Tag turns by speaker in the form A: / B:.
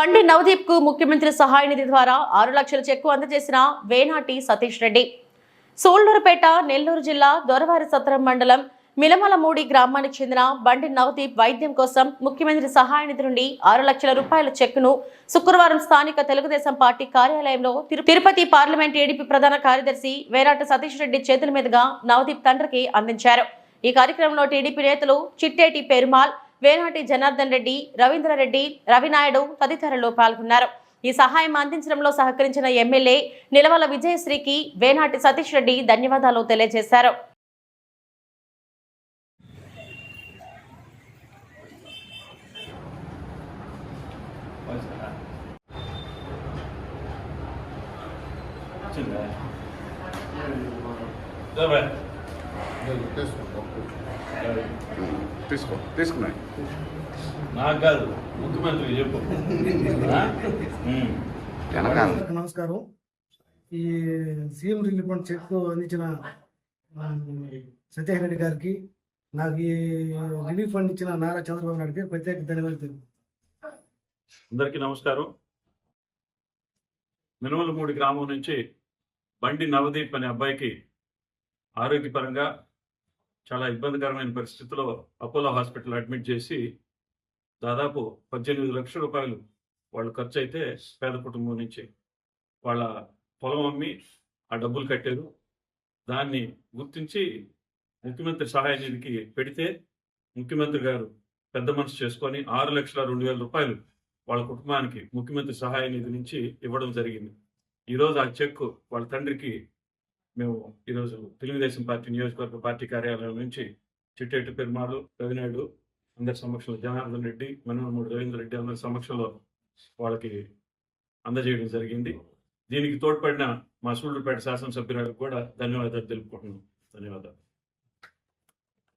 A: బండి నవదీప్కు ముఖ్యమంత్రి సహాయ నిధి ద్వారా ఆరు లక్షల చెక్కు అందజేసిన వేనాటి సతీష్ రెడ్డి. సోళ్ళూరుపేట నెల్లూరు జిల్లా దొరవారి సత్రం మండలం మిలమలమూడి గ్రామానికి చెందిన బండి నవదీప్ వైద్యం కోసం ముఖ్యమంత్రి సహాయ నిధి నుండి ఆరు లక్షల రూపాయల చెక్కును శుక్రవారం స్థానిక తెలుగుదేశం పార్టీ కార్యాలయంలో తిరు- తిరుపతి పార్లమెంట్ టీడీపీ ప్రధాన కార్యదర్శి వేరాట సతీష్ రెడ్డి చేతుల మీదుగా నవదీప్ తండ్రికి అందించారు. ఈ కార్యక్రమంలో టీడీపీ నేతలు చిట్టేటి పెరుమాల్ వేనాటి జనార్దన్ రెడ్డి రవీంద్రారెడ్డి రవినాయుడు తదితరులు పాల్గొన్నారు ఈ సహాయం అందించడంలో సహకరించిన ఎమ్మెల్యే నిలవల విజయశ్రీకి వేనాటి సతీష్ రెడ్డి ధన్యవాదాలు తెలియజేశారు
B: వచ్చిందా.
C: తీసుకో తీసుకున్నాయి.
B: నాకు కాదు చెప్పు.
D: నమస్కారం. ఈ సీఎం రిలీఫ్ ఫండ్ చెక్ అందించిన ఆ, సత్యహరి రెడ్డి గారికి నాకు ఈ రిలీఫ్ ఫండ్ ఇచ్చిన నారా చంద్రబాబు నాయుడుకి ప్రత్యేక ధన్యవాదాలు తెలుపు
B: అందరికీ నమస్కారం. మినుమలమూడి గ్రామం నుంచి బండి నవదీప్ అనే అబ్బాయికి ఆరోగ్యపరంగా చాలా ఇబ్బందికరమైన పరిస్థితిలో అపోలో హాస్పిటల్ అడ్మిట్ చేసి దాదాపు పద్దెనిమిది లక్షల రూపాయలు వాళ్ళు ఖర్చు అయితే పేద కుటుంబం నుంచి వాళ్ళ పొలం అమ్మి ఆ డబ్బులు కట్టారు. దాన్ని గుర్తించి ముఖ్యమంత్రి సహాయ నిధికి పెడితే ముఖ్యమంత్రి గారు పెద్ద మనసు చేసుకొని ఆరు లక్షల రెండు వేల రూపాయలు వాళ్ళ కుటుంబానికి ముఖ్యమంత్రి సహాయ నిధి నుంచి ఇవ్వడం జరిగింది. ఈరోజు ఆ చెక్ వాళ్ళ తండ్రికి మేము ఈరోజు తెలుగుదేశం పార్టీ నియోజకవర్గ పార్టీ కార్యాలయం నుంచి చిట్టేటి పెరుమాలు రవినాయుడు అందరి సమక్షంలో జనార్దన్ రెడ్డి మనోహర్ రవీంద్ర రెడ్డి అందరి సమక్షంలో వాళ్ళకి అందజేయడం జరిగింది. దీనికి తోడ్పడిన మా సూళ్ళూరుపేట శాసనసభ్యురాలకు కూడా ధన్యవాదాలు తెలుపుకుంటున్నాం. ధన్యవాదాలు.